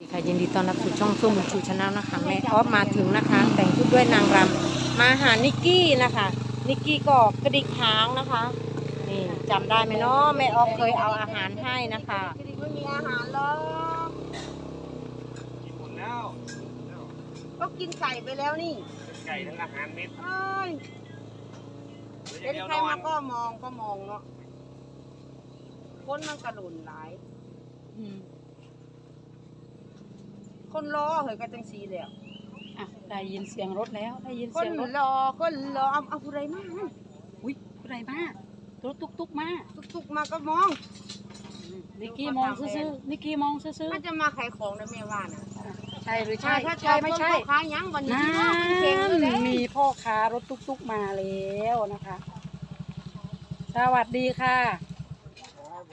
สวัสดีค่ะยินดีต้อนรับสู่ช่องเฟื่องบุญชูชาแนลนะคะแม่ออฟมาถึงนะคะ แต่งชุดด้วยนางรำมาหานิกกี้นะคะ นิกกี้ก็กระดิกหางนะคะนี่จำได้ไหมเนาะแม่ออฟเคยเอาอาหารให้นะคะไม่มีอาหารหรอกกินหมดแล้วก็กินไก่ไปแล้วนี่ไก่ทั้งอาหารเม็ดเอ้ยเหลืเห็อนอย่างใครเดียวนอมานก็มองก็มองเนาะคนมันกระหล่นหลาย คนรอเหยกันจังสีแล้ว อะได้ยินเสียงรถแล้ว ได้ยินคนเสียงรถรอคนรอเอาเอาผู้ใดมาอุ้ยอะไรมารถตุ๊กตุ๊กมาตุกๆมาก็มอง นิกกี้มองซื่อๆนิกกี้มองซื่อถ้าจะมาขายของนะแม่ว่านะๆใช่หรือใช่ถ้าใช่ไม่ใช่พ่อค้ายังวันนี้นั่ที่ว่ามันเก่งเลยนมีพ่อค้ารถตุ๊กตุ๊กมาแล้วนะคะ สวัสดีค่ะ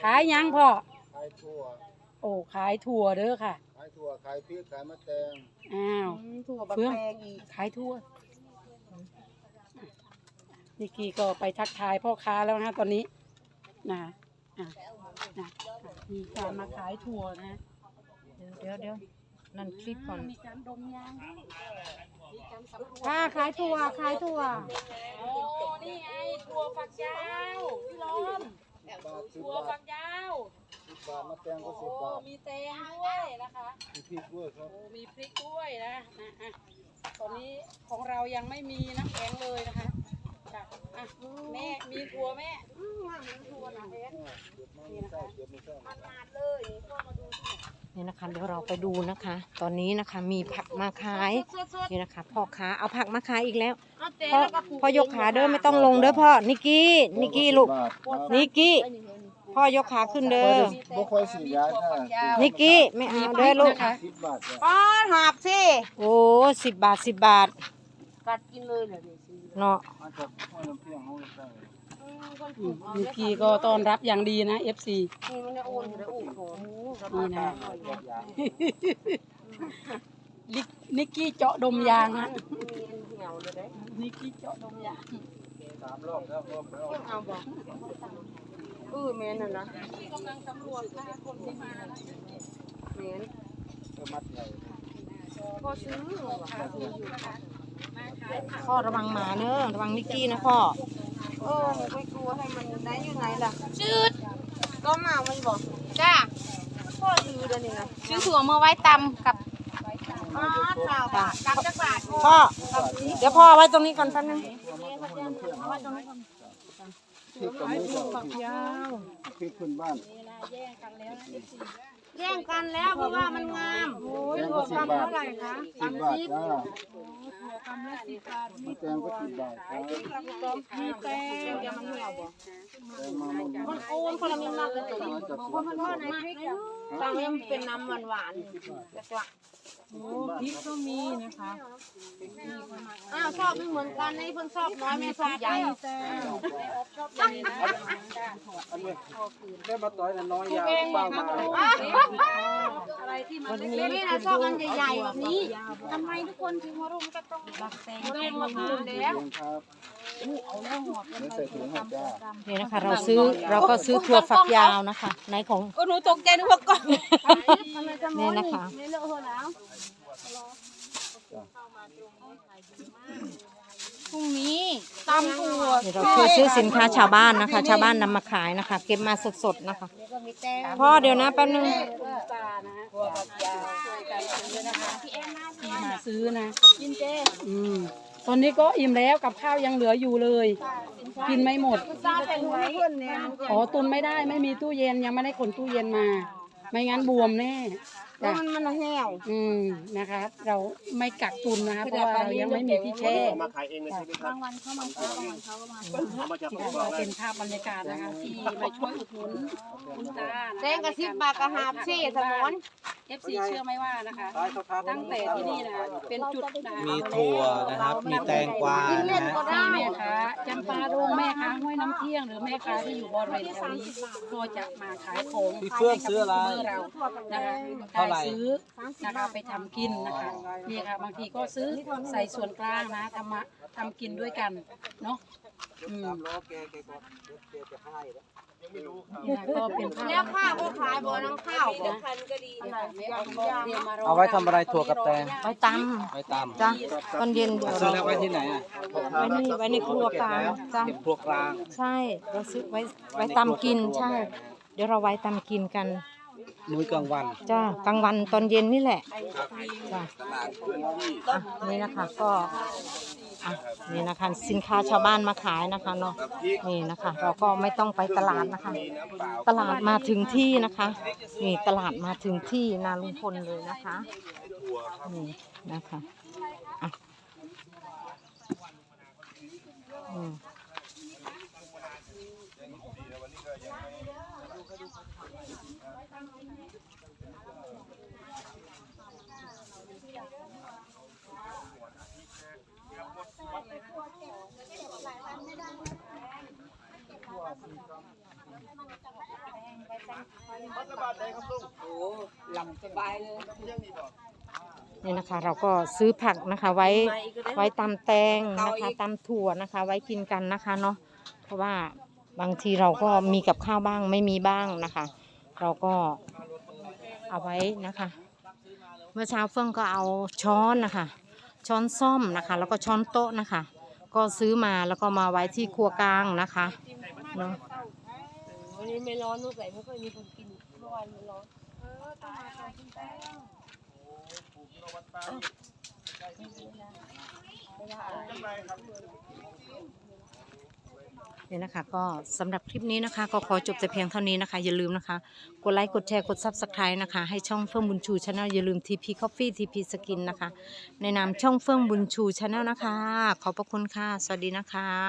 ขายยังพ่อ ขายถั่วโอ้ขายถั่วเด้อค่ะขาย ถั่วขายพริกขายมะแตงอ้าวอืมถั่วบักเฟื่อง แตงอีกขายทั่วนิกกี้ก็ไปทักทายพ่อค้าแล้วนะตอนนี้นะอะนะมีการมาขายถั่วนะเดี๋ยวเดี๋ยวนั่นคลิปก่อน มีการดมยางด้วยมีการสำรวจค่ะขายถั่วขายถั่วโอ้นี่ไงถั่วฝักยาวพี่ล้อมบาทสิบถั่วบาฝัทกยาว สิบบาทมะแตงก็โอ้สิบบาทมีแตงด้วยนะคะ มีพริกด้วยครับโอ้มีพริกด้วยนะนะอะตอนนี้ของเรายังไม่มีน้ำแข็งเลยนะคะจ้ะอะแม่มีถั่วแม่อืมงามเหมือนถั่วนะเห็นเก็บมาไม่ใช่เก็บไม่ใช่มันนานเลยก็มาดูสินี่นะคะเดี๋ยวเราไปดูนะคะ ตอนนี้นะคะมีผักมาขายสดๆนี่นะคะพ่อค้าเอาผักมาขายอีกแล้วเอาแต่พ่อแล้วก็ปลูพ่อยกขาเด้อไม่ต้องลงเด้อพ่อนิกกี้นิกกี้ลูกสิบบาทครับนิกกี้ พ่อยกขาขึ้นเด้อบ่ค่อยสีย้ายถ้านิกกี้ไม่เอาเด้อลูกสิบบาทจ้ะป้อนหาบสิโอ้สิบบาทสิบบาทกัดกินเลยเหรอเนี่ยสิเนาะมาจากห้วยน้ำเพียงห้วยน้ำแตงอืมคนปลูกเอานิเนี่ยกกี้ก็ต้อนรับอย่างดีนะ FC นี่มันจะโอนอยู่แล้วโอ้โหนี่นะยางนิกนิกกี้เจาะดมยางนะมีอันเหี่ยวเลยเด้นิกกี้เจาะดมยางสามรอบแล้วรอบแล้วเอาบอกเออแม่นน่ะนะกำลังสำรวจนะคะคนที่มานะแม่นก็มัดใหญ่พ่อซื้อเหรอวะพ่อซื้ออยู่พ่อระวังหมาเนอะระวังนิกกี้นะพ่อเออหนูไปกลัวให้มันได้อยู่ไหนล่ะชืดก็มามันบอกจ้าพ่อซื้อเดี๋ยวนี้นะซื้อถั่วเมื่อไว้ตำกับอ๋อสาวบาทกลับจักบาทพ่อเดี๋ยวพ่อเอาไว้ตรงนี้ก่อนแป๊บนึงพริกกับนี้ ก็พริกพริกขึ้นบ้านแย่งกันแล้วเพราะว่ามันงามแตงก็สิบบาทเท่าไหร่คะสิบบาทจ้า มะแตงก็สิบบาทครับมีแตงจะมันเหี่ยวบ่มันโอนคนละมันมากเลยตัวมาจากสเพวนมันว่าในพริกตางนี้มันเป็นน้ำหวานหวานๆจะจะพริกก็มีนะคะอ้าวชอบไม่เหมือนกันนี่เพิ่นชอบน้อยแม่ชอบใหญ่ได้มาต่อยน้อยยาวบ้างมาวันนี้นี่นะชอบกันใหญ่ๆแบบนี้ทำไมทุกคนถึงมารุมกันตรงนี้มารุมมาพูดแล้วครับไม่ใส่ถุงให้จ้านี่นะคะ เราซื้อเราก็ซื้อถั่วฝักยาวนะคะในของก็หนูตกใจนึกว่ากล่องนี่นะคะ ไม่เลอะเทอะแล้วพ รุ่งนี้ตำถั่วเดี๋ยวเราช่วยซื้อสินค้าชาวบ้านนะคะ ชาวบ้านนำมาขายนะคะ เก็บมาสดๆนะคะพ่อเดี๋ยวนะแป๊บนึงตานะถั่วฝักยาวช่วยกันซื้อนะคะที่มาซื้อนะกินเจอืมตอนนี้ก็อิ่มแล้วกับข้าวยังเหลืออยู่เลย กินไม่หมดซาแต่งไว้เพื่อนเนี่ยอ๋อตุนไม่ได้ไม่มีตู้เย็นยังไม่ได้ขนตู้เย็นมา ไม่งั้นบวมแน่ แล้วจ้ะมันมันแห้วอืมนะคะ เราไม่กักตุนนะคะเพราะว่าเรายังไม่มีที่แช่เอามาขายเองเลยใช่ไหมครับ บางวันเข้ามาเช้าบางวันเขาก็มาเอามาจากที่ผมบก็อกเลยเป็นภาพบรรยากาศนะคะที่มาช่วยอุดหนุนคุณตาแดงกระซิบบากระหาบซี่สมอนเอฟซีเชื่อไหมว่านะคะ ตั้งแต่ที่นี่นะคะเป็นจุดนะคะมีถั่วนะครับ มีแตงกวากินเล่นะนฮะก็ได้ที่แม่ค้าจำปาดงแม่ค้าห้วยน้ำเที่ยงหรือแม่ค้าที่อยู่บริเวณแถวนี้ก็จะมาขายของพี่เฟื่องซื้ออะไรเมื่อเรานะคะเท่าไหร่ได้ซื้อนะคะไปทำกินนะคะนี่ค่ะบางทีก็ซื้อใส่ส่วนกลางนะทำมาทำกินด้วยกันเนาะอืมล้อแกแกก็แกจะให้แล้ว นี่นะก็เป็นภาพแล้วข้าวก็ขายบ่น้ำข้าวบ่เอาไว้ทำอะไรถั่วกับแตงไว้ตไว้ตามำจ้ะตอนเย็นเดี๋ยวซื้อเราแล้วไว้ที่ไหนอะไว้นี่ไว้ในครัวกลางจ้ะเก็บพวกกลางใช่เราซื้อไว้ไว้ตำกินใช่ เดี๋ยวเราไว้ตำกินกัน มื้อกลางวันจ้ากลางวันตอนเย็นนี่แหละจ้านี่นะคะก็อะนี่นะคะสินค้าชาวบ้านมาขายนะคะเนาะนี่นะคะ เราก็ไม่ต้องไปตลาดนะคะ ตลาดมาถึงที่นะคะนี่ตลาดมาถึงที่นาลุงพลเลยนะคะนี่นะคะ นี่นะคะ เราก็ซื้อผักนะคะ ไว้ไว้ตำแตงนะคะตำถั่วนะคะ ไว้กินกันนะคะเนาะเพราะว่าบางทีเราก็มีกับข้าวบ้างไม่มีบ้างนะคะ เราก็เอาไว้นะคะ เมื่อเช้าเฟื่องก็เอาช้อนนะคะ ช้อนส้อมนะคะ แล้วก็ช้อนโต๊ะนะคะ ก็ซื้อมาแล้วก็มาไว้ที่ครัวกลางนะคะเนาะวันนี้ไม่ร้อนลูกไหลไม่ค่อยมีคนกินเมื่อวานมันร้อน เนี่ยนะคะก็สำหรับคลิปนี้นะคะ ก็ขอจบแต่เพียงเท่านี้นะคะ อย่าลืมนะคะ กดไลค์กดแชร์กด subscribe นะคะ ให้ช่องเฟื่องบุญชูชาแนลอย่าลืม TP Coffee TP Skin นะคะ ในนามช่องเฟื่องบุญชูชาแนลนะคะ ขอบพระคุณค่ะ สวัสดีนะคะ